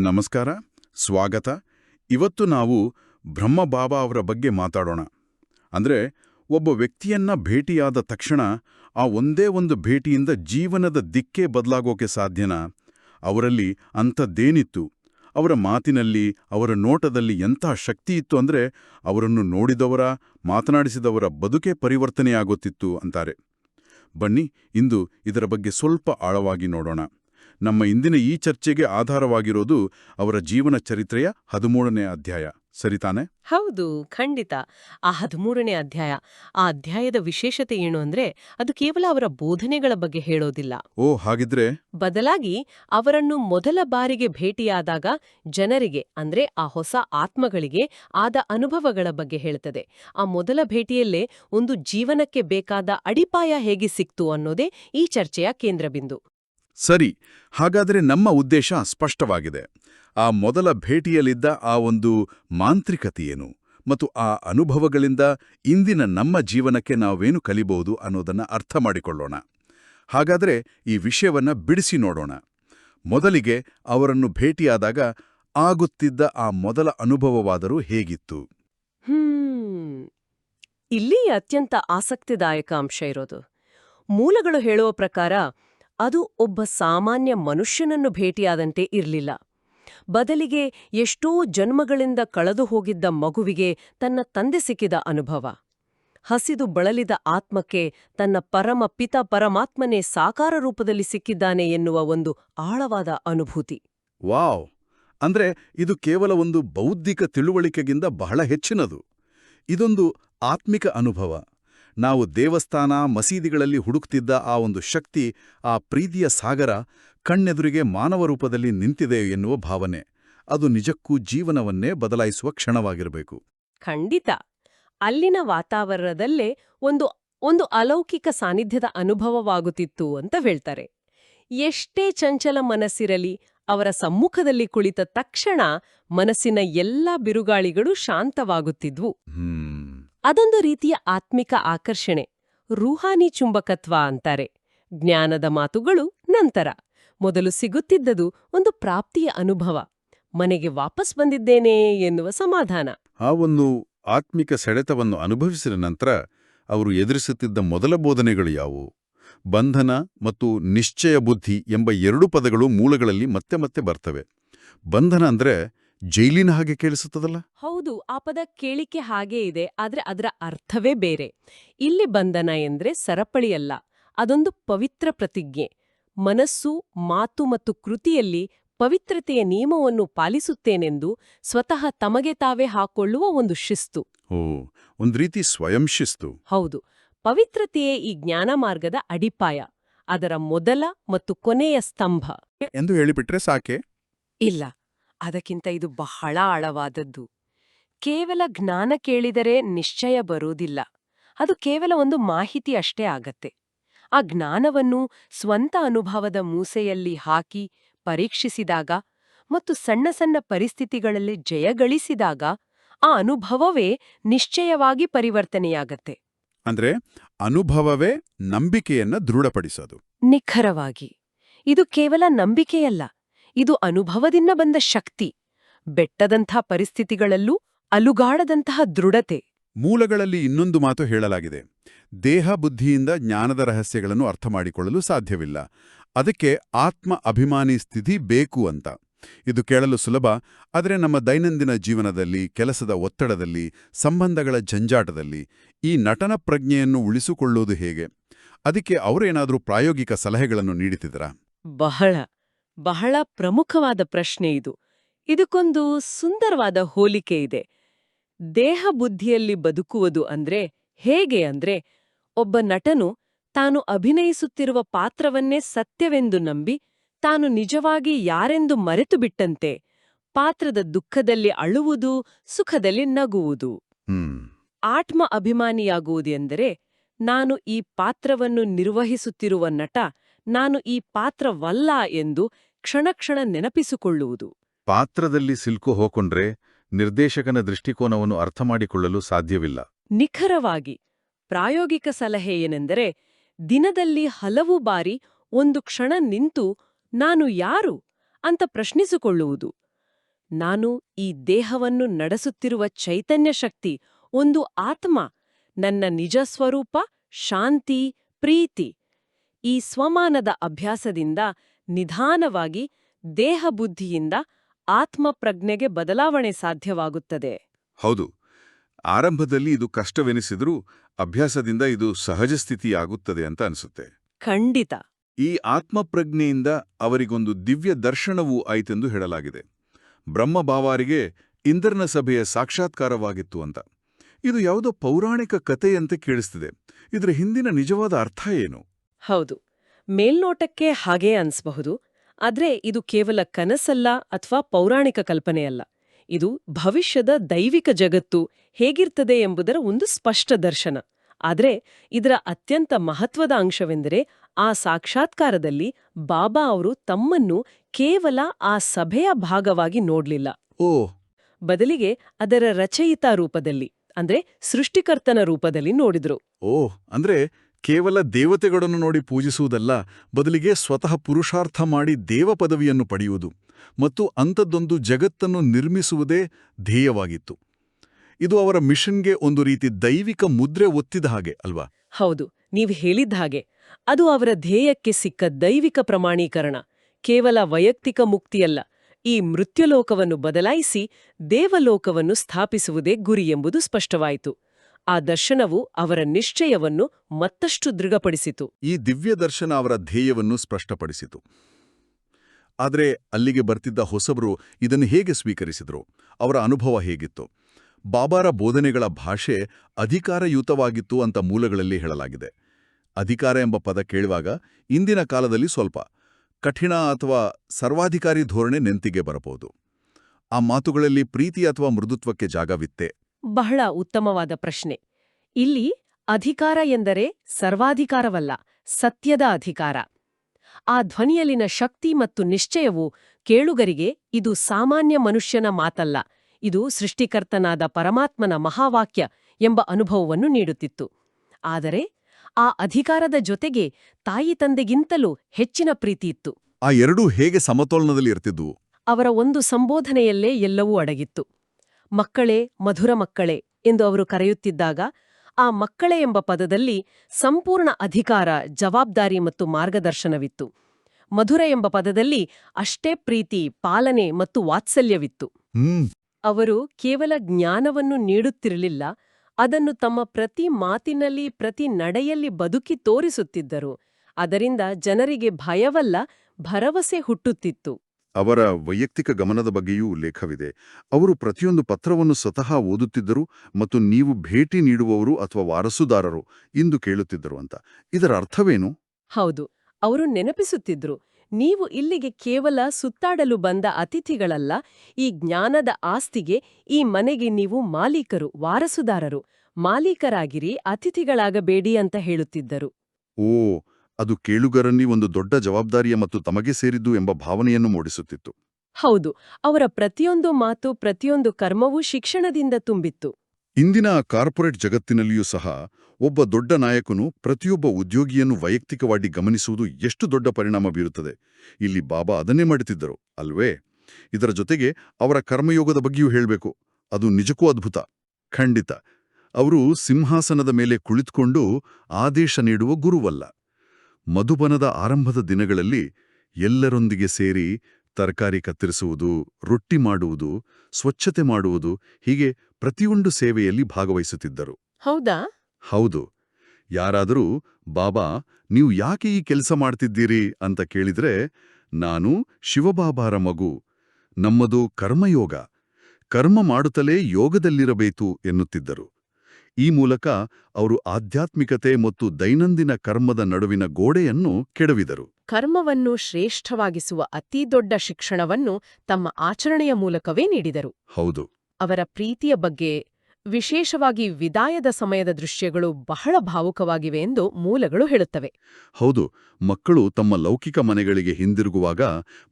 ನಮಸ್ಕಾರ, ಸ್ವಾಗತ. ಇವತ್ತು ನಾವು ಬ್ರಹ್ಮ ಬಾಬಾ ಅವರ ಬಗ್ಗೆ ಮಾತಾಡೋಣ. ಅಂದ್ರೆ ಒಬ್ಬ ವ್ಯಕ್ತಿಯನ್ನ ಭೇಟಿಯಾದ ತಕ್ಷಣ ಆ ಒಂದೇ ಒಂದು ಭೇಟಿಯಿಂದ ಜೀವನದ ದಿಕ್ಕೇ ಬದಲಾಗೋಕೆ ಸಾಧ್ಯನಾ? ಅವರಲ್ಲಿ ಅಂಥದ್ದೇನಿತ್ತು? ಅವರ ಮಾತಿನಲ್ಲಿ, ಅವರ ನೋಟದಲ್ಲಿ ಎಂಥ ಶಕ್ತಿ ಇತ್ತು ಅಂದ್ರೆ ಅವರನ್ನು ನೋಡಿದವರ, ಮಾತನಾಡಿಸಿದವರ ಬದುಕೇ ಪರಿವರ್ತನೆಯಾಗುತ್ತಿತ್ತು ಅಂತಾರೆ. ಬನ್ನಿ, ಇಂದು ಇದರ ಬಗ್ಗೆ ಸ್ವಲ್ಪ ಆಳವಾಗಿ ನೋಡೋಣ. ನಮ್ಮ ಇಂದಿನ ಈ ಚರ್ಚೆಗೆ ಆಧಾರವಾಗಿರೋದು ಅವರ ಜೀವನ ಚರಿತ್ರೆಯ ಹದಿಮೂರನೇ ಅಧ್ಯಾಯ. ಸರಿತಾನೆ ಹೌದು ಖಂಡಿತ. ಆ ಹದಿಮೂರನೇ ಅಧ್ಯಾಯ ಆ ಅಧ್ಯಾಯದ ವಿಶೇಷತೆ ಏನು ಅಂದ್ರೆ ಅದು ಕೇವಲ ಅವರ ಬೋಧನೆಗಳ ಬಗ್ಗೆ ಹೇಳೋದಿಲ್ಲ. ಓ ಹಾಗಿದ್ರೆ? ಬದಲಾಗಿ ಅವರನ್ನು ಮೊದಲ ಬಾರಿಗೆ ಭೇಟಿಯಾದಾಗ ಜನರಿಗೆ ಅಂದ್ರೆ ಆ ಹೊಸ ಆತ್ಮಗಳಿಗೆ ಆದ ಅನುಭವಗಳ ಬಗ್ಗೆ ಹೇಳ್ತದೆ. ಆ ಮೊದಲ ಭೇಟಿಯಲ್ಲೇ ಒಂದು ಜೀವನಕ್ಕೆ ಬೇಕಾದ ಅಡಿಪಾಯ ಹೇಗೆ ಸಿಕ್ತು ಅನ್ನೋದೇ ಈ ಚರ್ಚೆಯ ಕೇಂದ್ರಬಿಂದು. ಸರಿ, ಹಾಗಾದ್ರೆ ನಮ್ಮ ಉದ್ದೇಶ ಸ್ಪಷ್ಟವಾಗಿದೆ. ಆ ಮೊದಲ ಭೇಟಿಯಲ್ಲಿದ್ದ ಆ ಒಂದು ಮಾಂತ್ರಿಕತೆಯೇನು? ಮತ್ತು ಆ ಅನುಭವಗಳಿಂದ ಇಂದಿನ ನಮ್ಮ ಜೀವನಕ್ಕೆ ನಾವೇನು ಕಲಿಬಹುದು ಅನ್ನೋದನ್ನ ಅರ್ಥ ಮಾಡಿಕೊಳ್ಳೋಣ. ಹಾಗಾದ್ರೆ ಈ ವಿಷಯವನ್ನ ಬಿಡಿಸಿ ನೋಡೋಣ. ಮೊದಲಿಗೆ ಅವರನ್ನು ಭೇಟಿಯಾದಾಗ ಆಗುತ್ತಿದ್ದ ಆ ಮೊದಲ ಅನುಭವವಾದರೂ ಹೇಗಿತ್ತು? ಇಲ್ಲಿ ಅತ್ಯಂತ ಆಸಕ್ತಿದಾಯಕ ಅಂಶ ಇರೋದು. ಮೂಲಗಳು ಹೇಳುವ ಪ್ರಕಾರ ಅದು ಒಬ್ಬ ಸಾಮಾನ್ಯ ಮನುಷ್ಯನನ್ನು ಭೇಟಿಯಾದಂತೆ ಇರಲಿಲ್ಲ. ಬದಲಿಗೆ ಎಷ್ಟೋ ಜನ್ಮಗಳಿಂದ ಕಳೆದು ಹೋಗಿದ್ದ ಮಗುವಿಗೆ ತನ್ನ ತಂದೆ ಸಿಕ್ಕಿದ ಅನುಭವ. ಹಸಿದು ಬಳಲಿದ ಆತ್ಮಕ್ಕೆ ತನ್ನ ಪರಮ ಪಿತ ಪರಮಾತ್ಮನೇ ಸಾಕಾರ ರೂಪದಲ್ಲಿ ಸಿಕ್ಕಿದ್ದಾನೆ ಎನ್ನುವ ಒಂದು ಆಳವಾದ ಅನುಭೂತಿ. ವಾವ್! ಅಂದ್ರೆ ಇದು ಕೇವಲ ಒಂದು ಬೌದ್ಧಿಕ ತಿಳುವಳಿಕೆಗಿಂತ ಬಹಳ ಹೆಚ್ಚಿನದು. ಇದೊಂದು ಆತ್ಮಿಕ ಅನುಭವ. ನಾವು ದೇವಸ್ಥಾನ ಮಸೀದಿಗಳಲ್ಲಿ ಹುಡುಕ್ತಿದ್ದ ಆ ಒಂದು ಶಕ್ತಿ ಆ ಪ್ರೀತಿಯ ಸಾಗರ ಕಣ್ಣೆದುರಿಗೆ ಮಾನವ ರೂಪದಲ್ಲಿ ನಿಂತಿದೆ ಎನ್ನುವ ಭಾವನೆ. ಅದು ನಿಜಕ್ಕೂ ಜೀವನವನ್ನೇ ಬದಲಾಯಿಸುವ ಕ್ಷಣವಾಗಿರಬೇಕು. ಖಂಡಿತ. ಅಲ್ಲಿನ ವಾತಾವರಣದಲ್ಲೇ ಒಂದು ಒಂದು ಅಲೌಕಿಕ ಸಾನ್ನಿಧ್ಯದ ಅನುಭವವಾಗುತ್ತಿತ್ತು ಅಂತ ಹೇಳ್ತಾರೆ. ಎಷ್ಟೇ ಚಂಚಲ ಮನಸ್ಸಿರಲಿ ಅವರ ಸಮ್ಮುಖದಲ್ಲಿ ಕುಳಿತ ತಕ್ಷಣ ಮನಸ್ಸಿನ ಎಲ್ಲ ಬಿರುಗಾಳಿಗಳು ಶಾಂತವಾಗುತ್ತಿದ್ವು. ಹ್ಮ್. ಅದೊಂದು ರೀತಿಯ ಆತ್ಮಿಕ ಆಕರ್ಷಣೆ. ರೂಹಾನಿ ಚುಂಬಕತ್ವ ಅಂತಾರೆ. ಜ್ಞಾನದ ಮಾತುಗಳು ನಂತರ. ಮೊದಲು ಸಿಗುತ್ತಿದ್ದದು ಒಂದು ಪ್ರಾಪ್ತಿಯ ಅನುಭವ. ಮನೆಗೆ ವಾಪಸ್ ಬಂದಿದ್ದೇನೆ ಎನ್ನುವ ಸಮಾಧಾನ. ಆ ಒಂದು ಆತ್ಮಿಕ ಸೆಳೆತವನ್ನು ಅನುಭವಿಸಿದ ನಂತರ ಅವರು ಎದುರಿಸುತ್ತಿದ್ದ ಮೊದಲ ಬೋಧನೆಗಳು ಯಾವುವು? ಬಂಧನ ಮತ್ತು ನಿಶ್ಚಯ ಬುದ್ಧಿ ಎಂಬ ಎರಡು ಪದಗಳು ಮೂಲಗಳಲ್ಲಿ ಮತ್ತೆ ಮತ್ತೆ ಬರ್ತವೆ. ಬಂಧನ ಅಂದ್ರೆ ಜೈಲಿನ ಹಾಗೆ ಕೇಳಿಸುತ್ತದಲ್ಲ? ಹೌದು ಆ ಪದ ಕೇಳಿಕೆ ಹಾಗೇ ಇದೆ ಆದರೆ ಅದರ ಅರ್ಥವೇ ಬೇರೆ. ಇಲ್ಲಿ ಬಂಧನ ಎಂದ್ರೆ ಸರಪಳಿಯಲ್ಲ ಅದೊಂದು ಪವಿತ್ರ ಪ್ರತಿಜ್ಞೆ. ಮನಸ್ಸು ಮಾತು ಮತ್ತು ಕೃತಿಯಲ್ಲಿ ಪವಿತ್ರತೆಯ ನಿಯಮವನ್ನು ಪಾಲಿಸುತ್ತೇನೆಂದು ಸ್ವತಃ ತಮಗೆ ತಾವೇ ಹಾಕೊಳ್ಳುವ ಒಂದು ಶಿಸ್ತು. ಓ ಒಂದು ರೀತಿ ಸ್ವಯಂ ಶಿಸ್ತು. ಹೌದು ಪವಿತ್ರತೆಯೇ ಈ ಜ್ಞಾನ ಮಾರ್ಗದ ಅಡಿಪಾಯ ಅದರ ಮೊದಲ ಮತ್ತು ಕೊನೆಯ ಸ್ತಂಭ. ಎಂದು ಹೇಳಿಬಿಟ್ರೆ ಸಾಕೆ? ಇಲ್ಲ ಅದಕ್ಕಿಂತ ಇದು ಬಹಳ ಆಳವಾದದ್ದು. ಕೇವಲ ಜ್ಞಾನ ಕೇಳಿದರೆ ನಿಶ್ಚಯ ಬರುವುದಿಲ್ಲ. ಅದು ಕೇವಲ ಒಂದು ಮಾಹಿತಿ ಅಷ್ಟೇ ಆಗತ್ತೆ. ಆ ಜ್ಞಾನವನ್ನು ಸ್ವಂತ ಅನುಭವದ ಮೂಸೆಯಲ್ಲಿ ಹಾಕಿ ಪರೀಕ್ಷಿಸಿದಾಗ ಮತ್ತು ಸಣ್ಣ ಸಣ್ಣ ಪರಿಸ್ಥಿತಿಗಳಲ್ಲಿ ಜಯಗಳಿಸಿದಾಗ ಆ ಅನುಭವವೇ ನಿಶ್ಚಯವಾಗಿ ಪರಿವರ್ತನೆಯಾಗತ್ತೆ. ಅಂದ್ರೆ ಅನುಭವವೇ ನಂಬಿಕೆಯನ್ನ ದೃಢಪಡಿಸೋದು. ನಿಖರವಾಗಿ. ಇದು ಕೇವಲ ನಂಬಿಕೆಯಲ್ಲ ಇದು ಅನುಭವದಿಂದ ಬಂದ ಶಕ್ತಿ. ಬೆಟ್ಟದಂಥ ಪರಿಸ್ಥಿತಿಗಳಲ್ಲೂ ಅಲುಗಾಡದಂತಹ ದೃಢತೆ. ಮೂಲಗಳಲ್ಲಿ ಇನ್ನೊಂದು ಮಾತು ಹೇಳಲಾಗಿದೆ. ದೇಹ ಬುದ್ಧಿಯಿಂದ ಜ್ಞಾನದ ರಹಸ್ಯಗಳನ್ನು ಅರ್ಥ ಮಾಡಿಕೊಳ್ಳಲು ಸಾಧ್ಯವಿಲ್ಲ. ಅದಕ್ಕೆ ಆತ್ಮ ಅಭಿಮಾನಿ ಸ್ಥಿತಿ ಬೇಕು ಅಂತ. ಇದು ಕೇಳಲು ಸುಲಭ ಆದರೆ ನಮ್ಮ ದೈನಂದಿನ ಜೀವನದಲ್ಲಿ ಕೆಲಸದ ಒತ್ತಡದಲ್ಲಿ ಸಂಬಂಧಗಳ ಜಂಜಾಟದಲ್ಲಿ ಈ ನಟನ ಪ್ರಜ್ಞೆಯನ್ನು ಉಳಿಸಿಕೊಳ್ಳುವುದು ಹೇಗೆ? ಅದಕ್ಕೆ ಅವರೇನಾದರೂ ಪ್ರಾಯೋಗಿಕ ಸಲಹೆಗಳನ್ನು ನೀಡುತ್ತಿದ್ದರಾ ಬಹಳ ಬಹಳ ಪ್ರಮುಖವಾದ ಪ್ರಶ್ನೆ ಇದು. ಇದಕ್ಕೊಂದು ಸುಂದರವಾದ ಹೋಲಿಕೆ ಇದೆ. ದೇಹ ಬುದ್ಧಿಯಲ್ಲಿ ಬದುಕುವುದು ಅಂದ್ರೆ ಹೇಗೆ ಅಂದ್ರೆ ಒಬ್ಬ ನಟನು ತಾನು ಅಭಿನಯಿಸುತ್ತಿರುವ ಪಾತ್ರವನ್ನೇ ಸತ್ಯವೆಂದು ನಂಬಿ ತಾನು ನಿಜವಾಗಿ ಯಾರೆಂದು ಮರೆತು ಬಿಟ್ಟಂತೆ ಪಾತ್ರದ ದುಃಖದಲ್ಲಿ ಅಳುವುದು ಸುಖದಲ್ಲಿ ನಗುವುದು. ಆತ್ಮ ಆತ್ಮ ಅಭಿಮಾನಿಯಾಗುವುದೆಂದರೆ ನಾನು ಈ ಪಾತ್ರವನ್ನು ನಿರ್ವಹಿಸುತ್ತಿರುವ ನಟ ನಾನು ಈ ಪಾತ್ರವಲ್ಲ ಎಂದು ಕ್ಷಣಕ್ಷಣ ನೆನಪಿಸಿಕೊಳ್ಳುವುದು. ಪಾತ್ರದಲ್ಲಿ ಸಿಲ್ಕು ಹೋಕೊಂಡ್ರೆ ನಿರ್ದೇಶಕನ ದೃಷ್ಟಿಕೋನವನ್ನು ಅರ್ಥ ಮಾಡಿಕೊಳ್ಳಲು ಸಾಧ್ಯವಿಲ್ಲ. ನಿಖರವಾಗಿ, ಪ್ರಾಯೋಗಿಕ ಸಲಹೆ ಏನೆಂದರೆ, ದಿನದಲ್ಲಿ ಹಲವು ಬಾರಿ ಒಂದು ಕ್ಷಣ ನಿಂತು, ನಾನು ಯಾರು ಅಂತ ಪ್ರಶ್ನಿಸಿಕೊಳ್ಳುವುದು. ನಾನು ಈ ದೇಹವನ್ನು ನಡೆಸುತ್ತಿರುವ ಚೈತನ್ಯ ಶಕ್ತಿ, ಒಂದು ಆತ್ಮ, ನನ್ನ ನಿಜ ಸ್ವರೂಪ, ಶಾಂತಿ, ಪ್ರೀತಿ. ಈ ಸ್ವಮಾನದ ಅಭ್ಯಾಸದಿಂದ ನಿಧಾನವಾಗಿ ದೇಹಬುದ್ಧಿಯಿಂದ ಆತ್ಮಪ್ರಜ್ಞೆಗೆ ಬದಲಾವಣೆ ಸಾಧ್ಯವಾಗುತ್ತದೆ. ಹೌದು. ಆರಂಭದಲ್ಲಿ ಇದು ಕಷ್ಟವೆನಿಸಿದ್ರೂ ಅಭ್ಯಾಸದಿಂದ ಇದು ಸಹಜ ಸ್ಥಿತಿಯಾಗುತ್ತದೆ ಅಂತ ಅನಿಸುತ್ತೆ. ಖಂಡಿತ. ಈ ಆತ್ಮಪ್ರಜ್ಞೆಯಿಂದ ಅವರಿಗೊಂದು ದಿವ್ಯ ದರ್ಶನವೂ ಆಯಿತೆಂದು ಹೇಳಲಾಗಿದೆ. ಬ್ರಹ್ಮಭಾವಾರಿಗೆ ಇಂದ್ರನ ಸಭೆಯ ಸಾಕ್ಷಾತ್ಕಾರವಾಗಿತ್ತು ಅಂತ. ಇದು ಯಾವುದೋ ಪೌರಾಣಿಕ ಕಥೆಯಂತೆ ಕೇಳಿಸ್ತಿದೆ. ಇದರ ಹಿಂದಿನ ನಿಜವಾದ ಅರ್ಥ ಏನು? ಹೌದು. ಮೇಲ್ನೋಟಕ್ಕೆ ಹಾಗೇ ಅನ್ಸ್ಬಹುದು. ಆದ್ರೆ ಇದು ಕೇವಲ ಕನಸಲ್ಲ ಅಥವಾ ಪೌರಾಣಿಕ ಕಲ್ಪನೆಯಲ್ಲ. ಇದು ಭವಿಷ್ಯದ ದೈವಿಕ ಜಗತ್ತು ಹೇಗಿರ್ತದೆ ಎಂಬುದರ ಒಂದು ಸ್ಪಷ್ಟ ದರ್ಶನ. ಆದರೆ ಇದರ ಅತ್ಯಂತ ಮಹತ್ವದ ಅಂಶವೆಂದರೆ ಆ ಸಾಕ್ಷಾತ್ಕಾರದಲ್ಲಿ ಬಾಬಾ ಅವರು ತಮ್ಮನ್ನು ಕೇವಲ ಆ ಸಭೆಯ ಭಾಗವಾಗಿ ನೋಡ್ಲಿಲ್ಲ. ಓ. ಬದಲಿಗೆ ಅದರ ರಚಯಿತ ರೂಪದಲ್ಲಿ ಅಂದ್ರೆ ಸೃಷ್ಟಿಕರ್ತನ ರೂಪದಲ್ಲಿ ನೋಡಿದ್ರು. ಓ ಅಂದ್ರೆ ಕೇವಲ ದೇವತೆಗಳನ್ನು ನೋಡಿ ಪೂಜಿಸುವುದಲ್ಲ, ಬದಲಿಗೆ ಸ್ವತಃ ಪುರುಷಾರ್ಥ ಮಾಡಿ ದೇವ ಪದವಿಯನ್ನು ಪಡೆಯುವುದು ಮತ್ತು ಅಂಥದ್ದೊಂದು ಜಗತ್ತನ್ನು ನಿರ್ಮಿಸುವುದೇ ಧ್ಯೇಯವಾಗಿತ್ತು. ಇದು ಅವರ ಮಿಷನ್ಗೆ ಒಂದು ರೀತಿ ದೈವಿಕ ಮುದ್ರೆ ಒತ್ತಿದ ಹಾಗೆ, ಅಲ್ವಾ? ಹೌದು, ನೀವು ಹೇಳಿದ್ದ ಹಾಗೆ. ಅದು ಅವರ ಧ್ಯೇಯಕ್ಕೆ ಸಿಕ್ಕ ದೈವಿಕ ಪ್ರಮಾಣೀಕರಣ, ಕೇವಲ ವೈಯಕ್ತಿಕ ಮುಕ್ತಿಯಲ್ಲ, ಈ ಮೃತ್ಯುಲೋಕವನ್ನು ಬದಲಾಯಿಸಿ ದೇವಲೋಕವನ್ನು ಸ್ಥಾಪಿಸುವುದೇ ಗುರಿ ಎಂಬುದು ಸ್ಪಷ್ಟವಾಯಿತು. ಆ ದರ್ಶನವು ಅವರ ನಿಶ್ಚಯವನ್ನು ಮತ್ತಷ್ಟು ದೃಢಪಡಿಸಿತು. ಈ ದಿವ್ಯ ದರ್ಶನ ಅವರ ಧ್ಯೇಯವನ್ನು ಸ್ಪಷ್ಟಪಡಿಸಿತು. ಆದರೆ ಅಲ್ಲಿಗೆ ಬರ್ತಿದ್ದ ಹೊಸಬರು ಇದನ್ನು ಹೇಗೆ ಸ್ವೀಕರಿಸಿದರು? ಅವರ ಅನುಭವ ಹೇಗಿತ್ತು? ಬಾಬಾರ ಬೋಧನೆಗಳ ಭಾಷೆ ಅಧಿಕಾರಯುತವಾಗಿತ್ತು ಅಂತ ಮೂಲಗಳಲ್ಲಿ ಹೇಳಲಾಗಿದೆ. ಅಧಿಕಾರ ಎಂಬ ಪದ ಕೇಳುವಾಗ ಇಂದಿನ ಕಾಲದಲ್ಲಿ ಸ್ವಲ್ಪ ಕಠಿಣ ಅಥವಾ ಸರ್ವಾಧಿಕಾರಿ ಧೋರಣೆ ನೆಂತಿಗೆ ಬರಬಹುದು. ಆ ಮಾತುಗಳಲ್ಲಿ ಪ್ರೀತಿ ಅಥವಾ ಮೃದುತ್ವಕ್ಕೆ ಜಾಗವಿತ್ತೆ. ಬಹಳ ಉತ್ತಮವಾದ ಪ್ರಶ್ನೆ. ಇಲ್ಲಿ ಅಧಿಕಾರ ಎಂದರೆ ಸರ್ವಾಧಿಕಾರವಲ್ಲ ಸತ್ಯದ ಅಧಿಕಾರ. ಆ ಧ್ವನಿಯಲ್ಲಿನ ಶಕ್ತಿ ಮತ್ತು ನಿಶ್ಚಯವು ಕೇಳುಗರಿಗೆ ಇದು ಸಾಮಾನ್ಯ ಮನುಷ್ಯನ ಮಾತಲ್ಲ ಇದು ಸೃಷ್ಟಿಕರ್ತನಾದ ಪರಮಾತ್ಮನ ಮಹಾವಾಕ್ಯ ಎಂಬ ಅನುಭವವನ್ನು ನೀಡುತ್ತಿತ್ತು. ಆದರೆ ಆ ಅಧಿಕಾರದ ಜೊತೆಗೆ ತಾಯಿ ತಂದೆಗಿಂತಲೂ ಹೆಚ್ಚಿನ ಪ್ರೀತಿಯಿತ್ತು ಆ ಎರಡೂ ಹೇಗೆ ಸಮತೋಲನದಲ್ಲಿ ಇರ್ತಿದ್ವು? ಅವರ ಒಂದು ಸಂಬೋಧನೆಯಲ್ಲೇ ಎಲ್ಲವೂ ಅಡಗಿತ್ತು. ಮಕ್ಕಳೇ ಮಧುರ ಮಕ್ಕಳೇ ಎಂದು ಅವರು ಕರೆಯುತ್ತಿದ್ದಾಗ ಆ ಮಕ್ಕಳೇ ಎಂಬ ಪದದಲ್ಲಿ ಸಂಪೂರ್ಣ ಅಧಿಕಾರ ಜವಾಬ್ದಾರಿ ಮತ್ತು ಮಾರ್ಗದರ್ಶನವಿತ್ತು. ಮಧುರ ಎಂಬ ಪದದಲ್ಲಿ ಅಷ್ಟೇ ಪ್ರೀತಿ ಪಾಲನೆ ಮತ್ತು ವಾತ್ಸಲ್ಯವಿತ್ತು. ಅವರು ಕೇವಲ ಜ್ಞಾನವನ್ನು ನೀಡುತ್ತಿರಲಿಲ್ಲ ಅದನ್ನು ತಮ್ಮ ಪ್ರತಿ ಮಾತಿನಲ್ಲಿ ಪ್ರತಿ ನಡೆಯಲ್ಲಿ ಬದುಕಿ ತೋರಿಸುತ್ತಿದ್ದರು. ಅದರಿಂದ ಜನರಿಗೆ ಭಯವಲ್ಲ ಭರವಸೆ ಹುಟ್ಟುತ್ತಿತ್ತು. ಅವರ ವೈಯಕ್ತಿಕ ಗಮನದ ಬಗ್ಗೆಯೂ ಉಲ್ಲೇಖವಿದೆ ಅವರು ಪ್ರತಿಯೊಂದು ಪತ್ರವನ್ನು ಸ್ವತಃ ಓದುತ್ತಿದ್ದರು ಮತ್ತು ನೀವು ಭೇಟಿ ನೀಡುವವರು ಅಥವಾ ವಾರಸುದಾರರು ಎಂದು ಕೇಳುತ್ತಿದ್ದರು ಅಂತ. ಇದರ ಅರ್ಥವೇನು? ಹೌದು. ಅವರು ನೆನಪಿಸುತ್ತಿದ್ರು ನೀವು ಇಲ್ಲಿಗೆ ಕೇವಲ ಸುತ್ತಾಡಲು ಬಂದ ಅತಿಥಿಗಳಲ್ಲ ಈ ಜ್ಞಾನದ ಆಸ್ತಿಗೆ ಈ ಮನೆಗೆ ನೀವು ಮಾಲೀಕರು ವಾರಸುದಾರರು. ಮಾಲೀಕರಾಗಿರಿ ಅತಿಥಿಗಳಾಗಬೇಡಿ ಅಂತ ಹೇಳುತ್ತಿದ್ದರು. ಓ ಅದು ಕೇಳುಗರನ್ನಿ ಒಂದು ದೊಡ್ಡ ಜವಾಬ್ದಾರಿಯ ಮತ್ತು ತಮಗೆ ಸೇರಿದ್ದು ಎಂಬ ಭಾವನೆಯನ್ನು ಮೂಡಿಸುತ್ತಿತ್ತು. ಹೌದು ಅವರ ಪ್ರತಿಯೊಂದು ಮಾತು ಪ್ರತಿಯೊಂದು ಕರ್ಮವೂ ಶಿಕ್ಷಣದಿಂದ ತುಂಬಿತ್ತು. ಇಂದಿನ ಕಾರ್ಪೊರೇಟ್ ಜಗತ್ತಿನಲ್ಲಿಯೂ ಸಹ ಒಬ್ಬ ದೊಡ್ಡ ನಾಯಕನು ಪ್ರತಿಯೊಬ್ಬ ಉದ್ಯೋಗಿಯನ್ನು ವೈಯಕ್ತಿಕವಾಗಿ ಗಮನಿಸುವುದು ಎಷ್ಟು ದೊಡ್ಡ ಪರಿಣಾಮ ಬೀರುತ್ತದೆ. ಇಲ್ಲಿ ಬಾಬಾ ಅದನ್ನೇ ಮಾಡುತ್ತಿದ್ದರು ಅಲ್ವೇ? ಇದರ ಜೊತೆಗೆ ಅವರ ಕರ್ಮಯೋಗದ ಬಗ್ಗೆಯೂ ಹೇಳಬೇಕು. ಅದು ನಿಜಕ್ಕೂ ಅದ್ಭುತ. ಖಂಡಿತ. ಅವರು ಸಿಂಹಾಸನದ ಮೇಲೆ ಕುಳಿತುಕೊಂಡು ಆದೇಶ ನೀಡುವ ಗುರುವಲ್ಲ. ಮಧುಬನದ ಆರಂಭದ ದಿನಗಳಲ್ಲಿ ಎಲ್ಲರೊಂದಿಗೆ ಸೇರಿ ತರಕಾರಿ ಕತ್ತರಿಸುವುದು ರೊಟ್ಟಿ ಮಾಡುವುದು ಸ್ವಚ್ಛತೆ ಮಾಡುವುದು ಹೀಗೆ ಪ್ರತಿಯೊಂದು ಸೇವೆಯಲ್ಲಿ ಭಾಗವಹಿಸುತ್ತಿದ್ದರು. ಹೌದಾ? ಹೌದು. ಯಾರಾದರೂ ಬಾಬಾ ನೀವು ಯಾಕೆ ಈ ಕೆಲಸ ಮಾಡ್ತಿದ್ದೀರಿ? ಅಂತ ಕೇಳಿದ್ರೆ ನಾನು ಶಿವಬಾಬಾರ ಮಗು. ನಮ್ಮದು ಕರ್ಮಯೋಗ. ಕರ್ಮ ಮಾಡುತ್ತಲೇ ಯೋಗದಲ್ಲಿರಬೇಕು ಎನ್ನುತ್ತಿದ್ದರು. ಈ ಮೂಲಕ ಅವರು ಆಧ್ಯಾತ್ಮಿಕತೆ ಮತ್ತು ದೈನಂದಿನ ಕರ್ಮದ ನಡುವಿನ ಗೋಡೆಯನ್ನು ಕೆಡವಿದರು. ಕರ್ಮವನ್ನು ಶ್ರೇಷ್ಠವಾಗಿಸುವ ಅತಿದೊಡ್ಡ ಶಿಕ್ಷಣವನ್ನು ತಮ್ಮ ಆಚರಣೆಯ ಮೂಲಕವೇ ನೀಡಿದರು. ಹೌದು. ಅವರ ಪ್ರೀತಿಯ ಬಗ್ಗೆ ವಿಶೇಷವಾಗಿ ವಿದಾಯದ ಸಮಯದ ದೃಶ್ಯಗಳು ಬಹಳ ಭಾವುಕವಾಗಿವೆ ಎಂದು ಮೂಲಗಳು ಹೇಳುತ್ತವೆ. ಹೌದು ಮಕ್ಕಳು ತಮ್ಮ ಲೌಕಿಕ ಮನೆಗಳಿಗೆ ಹಿಂದಿರುಗುವಾಗ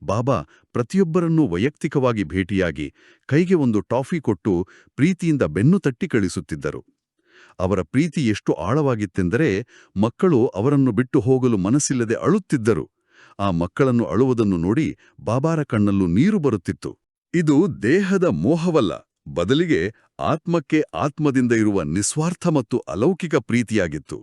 ಬಾಬಾ ಪ್ರತಿಯೊಬ್ಬರನ್ನೂ ವೈಯಕ್ತಿಕವಾಗಿ ಭೇಟಿಯಾಗಿ ಕೈಗೆ ಒಂದು ಟಾಫಿ ಕೊಟ್ಟು ಪ್ರೀತಿಯಿಂದ ಬೆನ್ನು ತಟ್ಟಿ ಕಳಿಸುತ್ತಿದ್ದರು. ಅವರ ಪ್ರೀತಿ ಎಷ್ಟು ಆಳವಾಗಿತ್ತೆಂದರೆ ಮಕ್ಕಳು ಅವರನ್ನು ಬಿಟ್ಟು ಹೋಗಲು ಮನಸ್ಸಿಲ್ಲದೆ ಅಳುತ್ತಿದ್ದರು. ಆ ಮಕ್ಕಳನ್ನು ಅಳುವುದನ್ನು ನೋಡಿ ಬಾಬಾರ ಕಣ್ಣಲ್ಲೂ ನೀರು ಬರುತ್ತಿತ್ತು. ಇದು ದೇಹದ ಮೋಹವಲ್ಲ, ಬದಲಿಗೆ ಆತ್ಮಕ್ಕೆ ಆತ್ಮದಿಂದ ಇರುವ ನಿಸ್ವಾರ್ಥ ಮತ್ತು ಅಲೌಕಿಕ ಪ್ರೀತಿಯಾಗಿತ್ತು.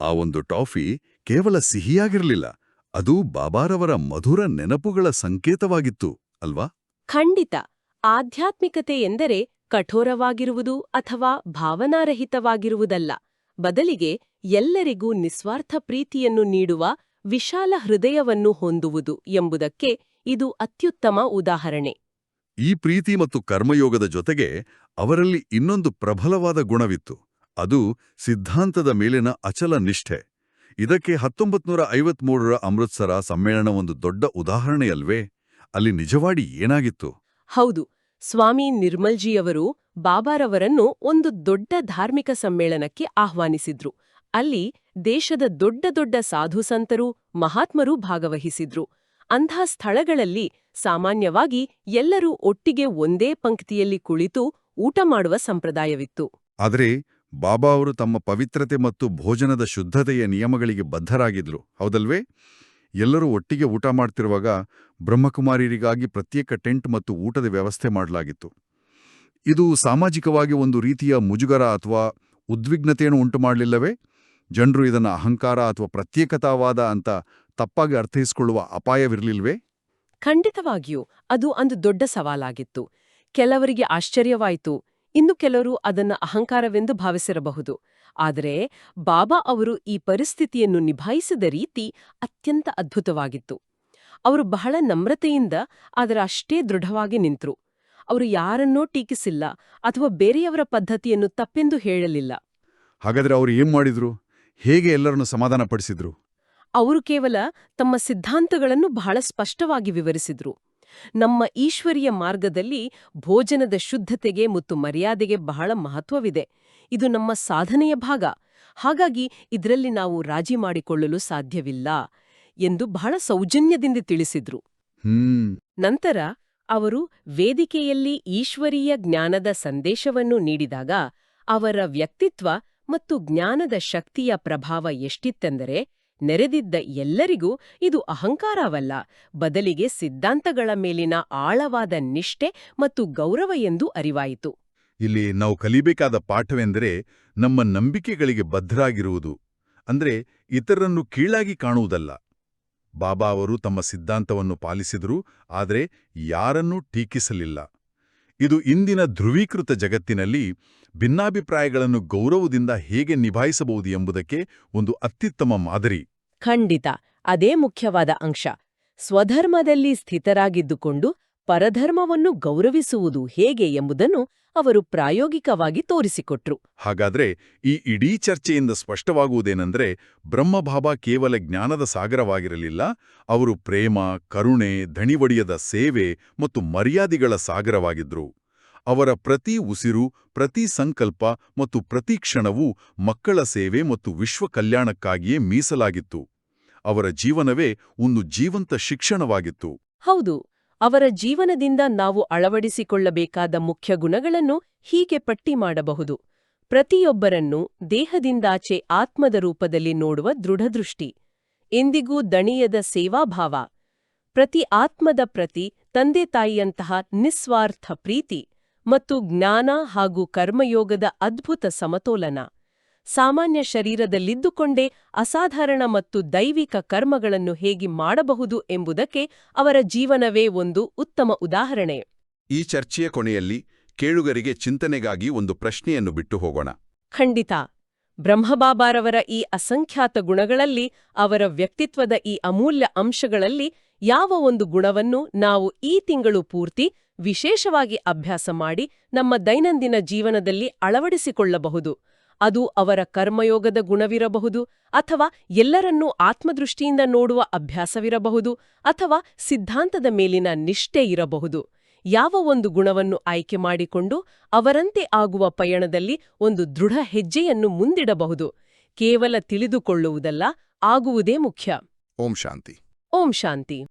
ಆ ಒಂದು ಟಾಫಿ ಕೇವಲ ಸಿಹಿಯಾಗಿರಲಿಲ್ಲ, ಅದು ಬಾಬಾರವರ ಮಧುರ ನೆನಪುಗಳ ಸಂಕೇತವಾಗಿತ್ತು, ಅಲ್ವಾ? ಖಂಡಿತ. ಆಧ್ಯಾತ್ಮಿಕತೆ ಎಂದರೆ ಕಠೋರವಾಗಿರುವುದು ಅಥವಾ ಭಾವನಾರಹಿತವಾಗಿರುವುದಲ್ಲ. ಬದಲಿಗೆ ಎಲ್ಲರಿಗೂ ನಿಸ್ವಾರ್ಥ ಪ್ರೀತಿಯನ್ನು ನೀಡುವ ವಿಶಾಲ ಹೃದಯವನ್ನು ಹೊಂದುವುದು ಎಂಬುದಕ್ಕೆ ಇದು ಅತ್ಯುತ್ತಮ ಉದಾಹರಣೆ. ಈ ಪ್ರೀತಿ ಮತ್ತು ಕರ್ಮಯೋಗದ ಜೊತೆಗೆ ಅವರಲ್ಲಿ ಇನ್ನೊಂದು ಪ್ರಬಲವಾದ ಗುಣವಿತ್ತು. ಅದು ಸಿದ್ಧಾಂತದ ಮೇಲಿನ ಅಚಲ ನಿಷ್ಠೆ. ಇದಕ್ಕೆ ಹತ್ತೊಂಬತ್ನೂರ ಐವತ್ಮೂರರ ಅಮೃತ್ಸರ ಸಮ್ಮೇಳನ ಒಂದು ದೊಡ್ಡ ಉದಾಹರಣೆಯಲ್ವೇ? ಅಲ್ಲಿ ನಿಜವಾಡಿ ಏನಾಗಿತ್ತು? ಹೌದು. ಸ್ವಾಮಿ ನಿರ್ಮಲ್ಜಿಯವರು ಬಾಬಾರವರನ್ನು ಒಂದು ದೊಡ್ಡ ಧಾರ್ಮಿಕ ಸಮ್ಮೇಳನಕ್ಕೆ ಆಹ್ವಾನಿಸಿದ್ರು. ಅಲ್ಲಿ ದೇಶದ ದೊಡ್ಡ ದೊಡ್ಡ ಸಾಧುಸಂತರು ಮಹಾತ್ಮರೂ ಭಾಗವಹಿಸಿದ್ರು. ಅಂಥ ಸ್ಥಳಗಳಲ್ಲಿ ಸಾಮಾನ್ಯವಾಗಿ ಎಲ್ಲರೂ ಒಟ್ಟಿಗೆ ಒಂದೇ ಪಂಕ್ತಿಯಲ್ಲಿ ಕುಳಿತು ಊಟ ಮಾಡುವ ಸಂಪ್ರದಾಯವಿತ್ತು. ಆದರೆ ಬಾಬಾ ಅವರು ತಮ್ಮ ಪವಿತ್ರತೆ ಮತ್ತು ಭೋಜನದ ಶುದ್ಧತೆಯ ನಿಯಮಗಳಿಗೆ ಬದ್ಧರಾಗಿದ್ರು, ಹೌದಲ್ವೇ? ಎಲ್ಲರೂ ಒಟ್ಟಿಗೆ ಊಟ ಮಾಡ್ತಿರುವಾಗ ಬ್ರಹ್ಮಕುಮಾರಿಯರಿಗಾಗಿ ಪ್ರತ್ಯೇಕ ಟೆಂಟ್ ಮತ್ತು ಊಟದ ವ್ಯವಸ್ಥೆ ಮಾಡಲಾಗಿತ್ತು. ಇದು ಸಾಮಾಜಿಕವಾಗಿ ಒಂದು ರೀತಿಯ ಮುಜುಗರ ಅಥವಾ ಉದ್ವಿಗ್ನತೆಯನ್ನು ಉಂಟು ಮಾಡಲಿಲ್ಲವೇ ಜನರು ಇದನ್ನು ಅಹಂಕಾರ ಅಥವಾ ಪ್ರತ್ಯೇಕತಾವಾದ ಅಂತ ತಪ್ಪಾಗಿ ಅರ್ಥೈಸಿಕೊಳ್ಳುವ ಅಪಾಯವಿರಲಿಲ್ವೇ? ಖಂಡಿತವಾಗಿಯೂ, ಅದು ಒಂದು ದೊಡ್ಡ ಸವಾಲಾಗಿತ್ತು. ಕೆಲವರಿಗೆ ಆಶ್ಚರ್ಯವಾಯಿತು, ಇನ್ನು ಕೆಲವರು ಅದನ್ನ ಅಹಂಕಾರವೆಂದು ಭಾವಿಸಿರಬಹುದು. ಆದರೆ ಬಾಬಾ ಅವರು ಈ ಪರಿಸ್ಥಿತಿಯನ್ನು ನಿಭಾಯಿಸಿದ ರೀತಿ ಅತ್ಯಂತ ಅದ್ಭುತವಾಗಿತ್ತು. ಅವರು ಬಹಳ ನಮ್ರತೆಯಿಂದ ಆದರೆ ಅಷ್ಟೇ ದೃಢವಾಗಿ ನಿಂತರು. ಅವರು ಯಾರನ್ನೋ ಟೀಕಿಸಿಲ್ಲ ಅಥವಾ ಬೇರೆಯವರ ಪದ್ಧತಿಯನ್ನು ತಪ್ಪೆಂದು ಹೇಳಲಿಲ್ಲ. ಹಾಗಾದ್ರೆ ಅವರು ಏನ್ ಮಾಡಿದ್ರು? ಹೇಗೆ ಎಲ್ಲರನ್ನು ಸಮಾಧಾನಪಡಿಸಿದ್ರು? ಅವರು ಕೇವಲ ತಮ್ಮ ಸಿದ್ಧಾಂತಗಳನ್ನು ಬಹಳ ಸ್ಪಷ್ಟವಾಗಿ ವಿವರಿಸಿದ್ರು. ನಮ್ಮ ಈಶ್ವರಿಯ ಮಾರ್ಗದಲ್ಲಿ ಭೋಜನದ ಶುದ್ಧತೆಗೆ ಮತ್ತು ಮರ್ಯಾದೆಗೆ ಬಹಳ ಮಹತ್ವವಿದೆ. ಇದು ನಮ್ಮ ಸಾಧನೆಯ ಭಾಗ. ಹಾಗಾಗಿ ಇದರಲ್ಲಿ ನಾವು ರಾಜಿ ಮಾಡಿಕೊಳ್ಳಲು ಸಾಧ್ಯವಿಲ್ಲ ಎಂದು ಬಹಳ ಸೌಜನ್ಯದಿಂದ ತಿಳಿಸಿದ್ರು. ನಂತರ ಅವರು ವೇದಿಕೆಯಲ್ಲಿ ಈಶ್ವರೀಯ ಜ್ಞಾನದ ಸಂದೇಶವನ್ನು ನೀಡಿದಾಗ ಅವರ ವ್ಯಕ್ತಿತ್ವ ಮತ್ತು ಜ್ಞಾನದ ಶಕ್ತಿಯ ಪ್ರಭಾವ ಎಷ್ಟಿತ್ತೆಂದರೆ ನೆರೆದಿದ್ದ ಎಲ್ಲರಿಗೂ ಇದು ಅಹಂಕಾರವಲ್ಲ ಬದಲಿಗೆ ಸಿದ್ಧಾಂತಗಳ ಮೇಲಿನ ಆಳವಾದ ನಿಷ್ಠೆ ಮತ್ತು ಗೌರವ ಎಂದು ಅರಿವಾಯಿತು. ಇಲ್ಲಿ ನಾವು ಕಲಿಬೇಕಾದ ಪಾಠವೆಂದರೆ ನಮ್ಮ ನಂಬಿಕೆಗಳಿಗೆ ಬದ್ಧರಾಗಿರುವುದು, ಅಂದ್ರೆ ಇತರರನ್ನು ಕೀಳಾಗಿ ಕಾಣುವುದಲ್ಲ. ಬಾಬಾ ಅವರು ತಮ್ಮ ಸಿದ್ಧಾಂತವನ್ನು ಪಾಲಿಸಿದರು, ಆದರೆ ಯಾರನ್ನೂ ಟೀಕಿಸಲಿಲ್ಲ. ಇದು ಇಂದಿನ ಧ್ರುವೀಕೃತ ಜಗತ್ತಿನಲ್ಲಿ ಭಿನ್ನಾಭಿಪ್ರಾಯಗಳನ್ನು ಗೌರವದಿಂದ ಹೇಗೆ ನಿಭಾಯಿಸಬಹುದು ಎಂಬುದಕ್ಕೆ ಒಂದು ಅತ್ಯುತ್ತಮ ಮಾದರಿ. ಖಂಡಿತ, ಅದೇ ಮುಖ್ಯವಾದ ಅಂಶ. ಸ್ವಧರ್ಮದಲ್ಲಿ ಸ್ಥಿತರಾಗಿದ್ದುಕೊಂಡು ಪರಧರ್ಮವನ್ನು ಗೌರವಿಸುವುದು ಹೇಗೆ ಎಂಬುದನ್ನು ಅವರು ಪ್ರಾಯೋಗಿಕವಾಗಿ ತೋರಿಸಿಕೊಟ್ರು. ಹಾಗಾದ್ರೆ ಈ ಇಡೀ ಚರ್ಚೆಯಿಂದ ಸ್ಪಷ್ಟವಾಗುವುದೇನೆಂದ್ರೆ ಬ್ರಹ್ಮಭಾಬಾ ಕೇವಲ ಜ್ಞಾನದ ಸಾಗರವಾಗಿರಲಿಲ್ಲ ಅವರು ಪ್ರೇಮ ಕರುಣೆ ಧಣಿವಡಿಯದ ಸೇವೆ ಮತ್ತು ಮರ್ಯಾದಿಗಳ ಸಾಗರವಾಗಿದ್ರು. ಅವರ ಪ್ರತಿ ಉಸಿರು ಪ್ರತಿ ಸಂಕಲ್ಪ ಮತ್ತು ಪ್ರತಿ ಕ್ಷಣವೂ ಮಕ್ಕಳ ಸೇವೆ ಮತ್ತು ವಿಶ್ವ ಕಲ್ಯಾಣಕ್ಕಾಗಿಯೇ ಮೀಸಲಾಗಿತ್ತು. ಅವರ ಜೀವನವೇ ಒಂದು ಜೀವಂತ ಶಿಕ್ಷಣವಾಗಿತ್ತು. ಹೌದು. ಅವರ ಜೀವನದಿಂದ ನಾವು ಅಳವಡಿಸಿಕೊಳ್ಳಬೇಕಾದ ಮುಖ್ಯ ಗುಣಗಳನ್ನು ಹೀಗೆ ಪಟ್ಟಿ ಮಾಡಬಹುದು. ಪ್ರತಿಯೊಬ್ಬರನ್ನು ದೇಹದಿಂದಾಚೆ ಆತ್ಮದ ರೂಪದಲ್ಲಿ ನೋಡುವ ದೃಢದೃಷ್ಟಿ. ಎಂದಿಗೂ ದಣಿಯದ ಸೇವಾಭಾವ. ಪ್ರತಿ ಆತ್ಮದ ಪ್ರತಿ ತಂದೆ ತಾಯಿಯಂತಹ ನಿಸ್ವಾರ್ಥ ಪ್ರೀತಿ ಮತ್ತು ಜ್ಞಾನ ಹಾಗೂ ಕರ್ಮಯೋಗದ ಅದ್ಭುತ ಸಮತೋಲನ. ಸಾಮಾನ್ಯ ಶರೀರದಲ್ಲಿದ್ದುಕೊಂಡೇ ಅಸಾಧಾರಣ ಮತ್ತು ದೈವಿಕ ಕರ್ಮಗಳನ್ನು ಹೇಗೆ ಮಾಡಬಹುದು ಎಂಬುದಕ್ಕೆ ಅವರ ಜೀವನವೇ ಒಂದು ಉತ್ತಮ ಉದಾಹರಣೆ. ಈ ಚರ್ಚೆಯ ಕೊನೆಯಲ್ಲಿ ಕೇಳುಗರಿಗೆ ಚಿಂತನೆಗಾಗಿ ಒಂದು ಪ್ರಶ್ನೆಯನ್ನು ಬಿಟ್ಟು ಹೋಗೋಣ. ಖಂಡಿತ. ಬ್ರಹ್ಮಬಾಬಾರವರ ಈ ಅಸಂಖ್ಯಾತ ಗುಣಗಳಲ್ಲಿ ಅವರ ವ್ಯಕ್ತಿತ್ವದ ಈ ಅಮೂಲ್ಯ ಅಂಶಗಳಲ್ಲಿ ಯಾವ ಒಂದು ಗುಣವನ್ನು ನಾವು ಈ ತಿಂಗಳು ಪೂರ್ತಿ ವಿಶೇಷವಾಗಿ ಅಭ್ಯಾಸ ಮಾಡಿ ನಮ್ಮ ದೈನಂದಿನ ಜೀವನದಲ್ಲಿ ಅಳವಡಿಸಿಕೊಳ್ಳಬಹುದು. ಅದು ಅವರ ಕರ್ಮಯೋಗದ ಗುಣವಿರಬಹುದು ಅಥವಾ ಎಲ್ಲರನ್ನೂ ಆತ್ಮದೃಷ್ಟಿಯಿಂದ ನೋಡುವ ಅಭ್ಯಾಸವಿರಬಹುದು ಅಥವಾ ಸಿದ್ಧಾಂತದ ಮೇಲಿನ ನಿಷ್ಠೆ ಇರಬಹುದು. ಯಾವ ಒಂದು ಗುಣವನ್ನು ಆಯ್ಕೆ ಮಾಡಿಕೊಂಡು ಅವರಂತೆ ಆಗುವ ಪಯಣದಲ್ಲಿ ಒಂದು ದೃಢ ಹೆಜ್ಜೆಯನ್ನು ಮುಂದಿಡಬಹುದು. ಕೇವಲ ತಿಳಿದುಕೊಳ್ಳುವುದಲ್ಲ ಆಗುವುದೇ ಮುಖ್ಯ. ಓಂ ಶಾಂತಿ. ಓಂ ಶಾಂತಿ.